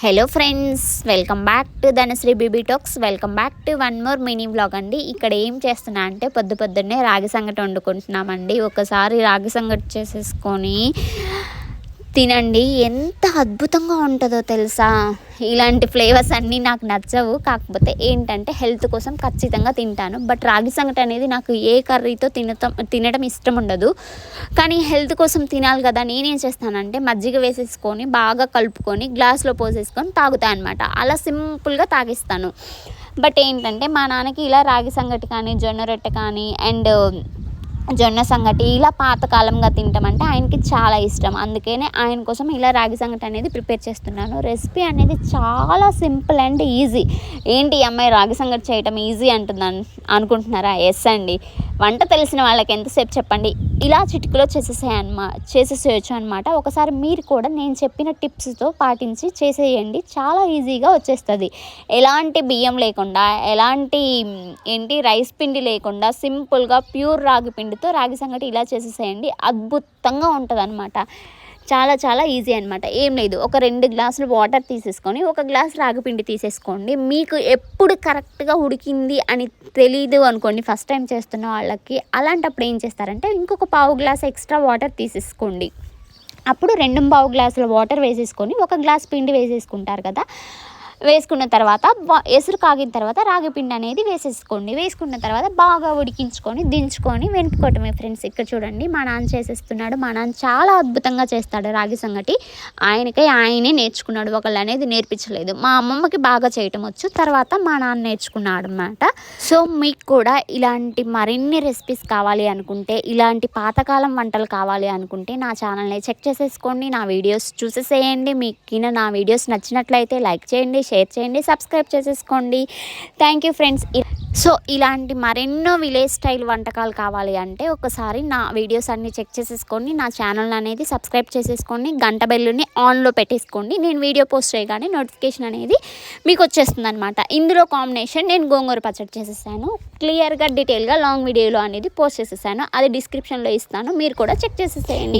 Hello friends welcome back to Dhanashree BB talks welcome back to one more mini vlog అండి. ఇక్కడ ఏం చేస్తున్నా అంటే పొద్దు పొద్దున్నే రాగి సంగటి వండుకుంటున్నామండి. ఒకసారి రాగి సంగటి చేసేసుకొని తినండి. ఎంత అద్భుతంగా ఉంటుందో తెలుసా? ఇలాంటి ఫ్లేవర్స్ అన్నీ నాకు నచ్చవు. కాకపోతే ఏంటంటే హెల్త్ కోసం ఖచ్చితంగా తింటాను. బట్ రాగి సంగటి అనేది నాకు ఏ కర్రీతో తినటం తినడం ఇష్టం ఉండదు. కానీ హెల్త్ కోసం తినాలి కదా నేనేం చేస్తానంటే మజ్జిగ వేసేసుకొని బాగా కలుపుకొని గ్లాస్లో పోసేసుకొని తాగుతాను అనమాట అలా సింపుల్గా తాగిస్తాను. బట్ ఏంటంటే మా నాన్నకి ఇలా రాగి సంగటి కానీ జొన్న రొట్టె కానీ అండ్ జొన్న సంగటి ఇలా పాతకాలంగా తింటామంటే ఆయనకి చాలా ఇష్టం. అందుకనే ఆయన కోసం ఇలా రాగి సంగటి అనేది ప్రిపేర్ చేస్తున్నాను. రెసిపీ అనేది చాలా సింపుల్ అండ్ ఈజీ. ఏంటి అమ్మాయి రాగి సంగటి చేయటం ఈజీ అంటుందని అనుకుంటున్నారా? ఎస్ అండి. వంట తెలిసిన వాళ్ళకి ఎంతసేపు చెప్పండి? ఇలా చిటికలో చేసేసే చేసేసేయచ్చు అనమాట. ఒకసారి మీరు కూడా నేను చెప్పిన టిప్స్తో పాటించి చేసేయండి. చాలా ఈజీగా వచ్చేస్తుంది. ఎలాంటి బియ్యం లేకుండా ఎలాంటి ఏంటి రైస్ పిండి లేకుండా సింపుల్గా ప్యూర్ రాగి పిండితో రాగి సంగటి ఇలా చేసేసేయండి. అద్భుతంగా ఉంటుంది అనమాట చాలా చాలా ఈజీ అనమాట ఏం లేదు. ఒక రెండు గ్లాసులు వాటర్ తీసేసుకొని ఒక గ్లాస్ రాగిపిండి తీసేసుకోండి. మీకు ఎప్పుడు కరెక్ట్గా ఉడికింది అని తెలీదు అనుకోండి ఫస్ట్ టైం చేస్తున్న వాళ్ళకి. అలాంటప్పుడు ఏం చేస్తారంటే ఇంకొక పావు గ్లాస్ ఎక్స్ట్రా వాటర్ తీసేసుకోండి. అప్పుడు రెండు పావు గ్లాసుల వాటర్ వేసేసుకొని ఒక గ్లాస్ పిండి వేసేసుకుంటారు కదా వేసుకున్న తర్వాత ఎసురు కాగిన తర్వాత రాగి పిండి అనేది వేసేసుకోండి. వేసుకున్న తర్వాత బాగా ఉడికించుకొని దించుకొని వెనుపుకోవటమే ఫ్రెండ్స్. ఇక్కడ చూడండి మా నాన్న చేసేస్తున్నాడు. మా నాన్న చాలా అద్భుతంగా చేస్తాడు రాగి సంగటి. ఆయనకై ఆయనే నేర్చుకున్నాడు. ఒకళ్ళు అనేది నేర్పించలేదు. మా అమ్మమ్మకి బాగా చేయటం వచ్చు. తర్వాత మా నాన్న నేర్చుకున్నాడు అనమాట సో మీకు కూడా ఇలాంటి మరిన్ని రెసిపీస్ కావాలి అనుకుంటే ఇలాంటి పాతకాలం వంటలు కావాలి అనుకుంటే నా ఛానల్ని చెక్ చేసేసుకోండి. నా వీడియోస్ చూసేసేయండి. మీకు నా వీడియోస్ నచ్చినట్లయితే లైక్ చేయండి షేర్ చేయండి సబ్స్క్రైబ్ చేసేసుకోండి. థ్యాంక్ యూ ఫ్రెండ్స్ సో ఇలాంటి మరెన్నో విలేజ్ స్టైల్ వంటకాలు కావాలి అంటే ఒకసారి నా వీడియోస్ అన్నీ చెక్ చేసేసుకోండి. నా ఛానల్ అనేది సబ్స్క్రైబ్ చేసేసుకోండి. గంట బెల్లుని ఆన్లో పెట్టేసుకోండి. నేను వీడియో పోస్ట్ చేయగానే నోటిఫికేషన్ అనేది మీకు వచ్చేస్తుంది అనమాట ఇందులో కాంబినేషన్ నేను గోంగూర పచ్చడి చేసేసాను. క్లియర్గా డీటెయిల్గా లాంగ్ వీడియోలో అనేది పోస్ట్ చేసేసాను. అది డిస్క్రిప్షన్లో ఇస్తాను. మీరు కూడా చెక్ చేసేసేయండి.